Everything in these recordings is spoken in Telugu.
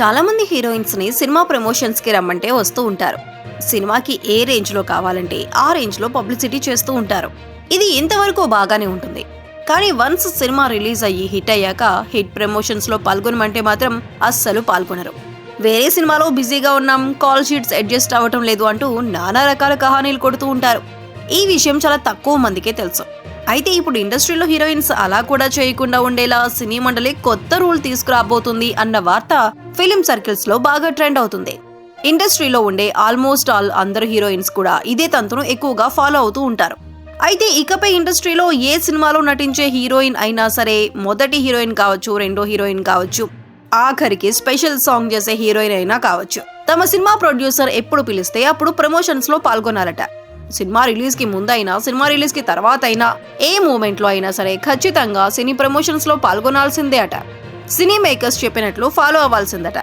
చాలా మంది సినిమా ప్రమోషన్స్కి రమ్మంటే వస్తూ ఉంటారు. సినిమాకి ఏ రేంజ్లో కావాలంటే ఆ రేంజ్లో పబ్లిసిటీ చేస్తూ ఉంటారు. ఇది ఇంతవరకు బాగానే ఉంటుంది. కానీ వన్స్ సినిమా రిలీజ్ అయ్యి హిట్ అయ్యాక హిట్ ప్రమోషన్స్లో పాల్గొనమంటే మాత్రం అస్సలు పాల్గొనరు. వేరే సినిమాలో బిజీగా ఉన్నాం కాల్ షీట్స్ అడ్జస్ట్ అవ్వటం లేదు అంటూ నానా రకాల కహానీలు కొడుతూ ఉంటారు. ఈ విషయం చాలా తక్కువ మందికే తెలుసు. అయితే ఇప్పుడు ఇండస్ట్రీలో హీరోయిన్స్ అలా కూడా చేయకుండా ఉండేలా సినీ మండలి కొత్త రూల్ తీసుకురాబోతుంది అన్న వార్త ఫిలిం సర్కిల్స్లో బాగా ట్రెండ్ అవుతుంది. ఇండస్ట్రీలో ఉండే ఆల్మోస్ట్ ఆల్ అందరు హీరోయిన్స్ కూడా ఇదే తంతును ఎక్కువగా ఫాలో అవుతూ ఉంటారు. అయితే ఇకపై ఇండస్ట్రీలో ఏ సినిమాలో నటించే హీరోయిన్ అయినా సరే మొదటి హీరోయిన్ కావచ్చు రెండో హీరోయిన్ కావచ్చు ఆఖరికి స్పెషల్ సాంగ్ చేసే హీరోయిన్ అయినా కావచ్చు. తమ సినిమా ప్రొడ్యూసర్ ఎప్పుడు పిలిస్తే అప్పుడు ప్రమోషన్స్లో పాల్గొనాలట. సినిమా రిలీజ్కి ముందైనా సినిమా రిలీజ్కి తర్వాత అయినా ఏ మూమెంట్లో అయినా సరే ఖచ్చితంగా సినీ ప్రమోషన్స్లో పాల్గొనాల్సిందే అట సినీ మేకర్స్ చెప్పినట్లు ఫాలో అవ్వాల్సిందట.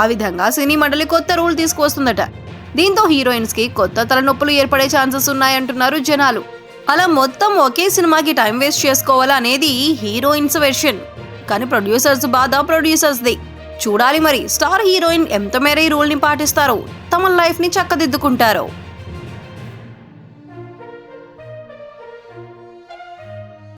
ఆ విధంగా సినీ మండలి కొత్త రూల్ తీసుకువస్తుందట. దీంతో హీరోయిన్స్కి కొత్త తలనొప్పులు ఏర్పడే ఛాన్సెస్ ఉన్నాయంటున్నారు జనాలు. అలా మొత్తం ఒకే సినిమాకి టైం వేస్ట్ చేసుకోవాలా అనేది హీరోయిన్స్ వెర్షన్. కానీ ప్రొడ్యూసర్స్ బాధ ప్రొడ్యూసర్స్ ది చూడాలి మరి స్టార్ హీరోయిన్ ఎంత మేర ఈ రూల్ని పాటిస్తారో తమ లైఫ్ని చక్కదిద్దుకుంటారో.